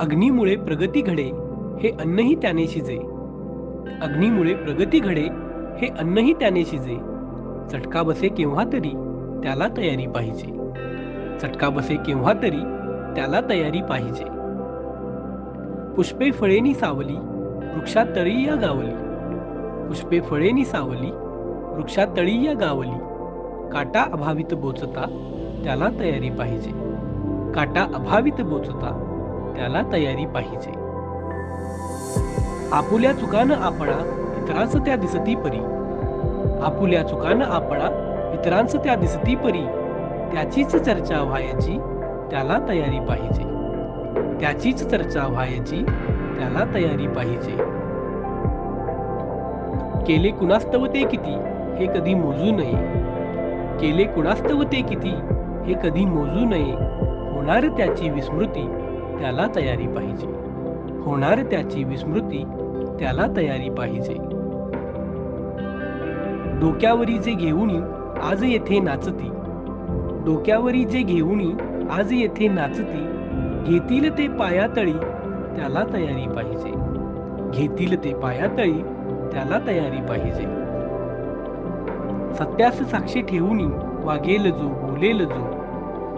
अग्नीमुळे प्रगती घडे हे अन्नही त्याने शिजे. अग्नीमुळे प्रगती घडे हे अन्नही त्याने शिजे. चटका बसे केव्हा तरी त्याला तयारी पाहिजे. चटका बसे केव्हा तरी त्याला तयारी पाहिजे. पुष्पे फळेनी सावली वृक्षात तळी या गावली. पुष्पे फळेनी सावली वृक्षात तळी या गावली. काटा अभावित बोचता त्याला तयारी पाहिजे. काटा अभावित बोचता त्याला तयारी पाहिजे. आपुल्या चुकानं आपणा इतरांच त्या दिसती परी. आपुल्या चुकानं आपणा इतरांच त्या दिसती परी. त्याचीच चर्चा व्हायची त्याला तयारी पाहिजे. त्याचीच चर्चा व्हायची त्याला तयारी पाहिजे. केले कुणास्तव ते किती हे कधी मोजू नये. केले कुणास्तव ते किती हे कधी मोजू नये. होणार त्याची विस्मृती. त्याला तयारी पाहिजे. होणार त्याची विस्मृती त्याला तयारी पाहिजे. डोक्यावरी जे घेऊनी आज येथे नाचती. डोक्यावरी जे घेऊनी आज येथे नाचती. घेतील ते पायातळी त्याला तयारी पाहिजे. घेतील ते पायातळी त्याला तयारी पाहिजे. सत्यास साक्षी ठेवून वागेल जो बोलेल जो.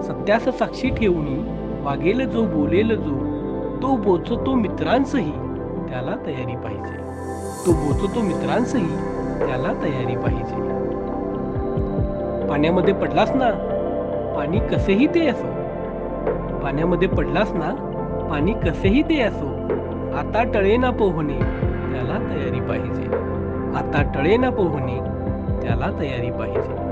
सत्यास साक्षी ठेवून वागेल जो बोलेल जो तो बोचतो मित्रांसही त्याला तयारी पाहिजे. तो बोचतो मित्रांसही त्याला तयारी पाहिजे. पाण्यामध्ये पडलास ना पाणी कसेही ते असो. पाण्यामध्ये पडलास ना पाणी कसेही ते असो. आता टळे ना पोहणे त्याला तयारी पाहिजे. आता टळे ना पोहणे त्याला तयारी पाहिजे.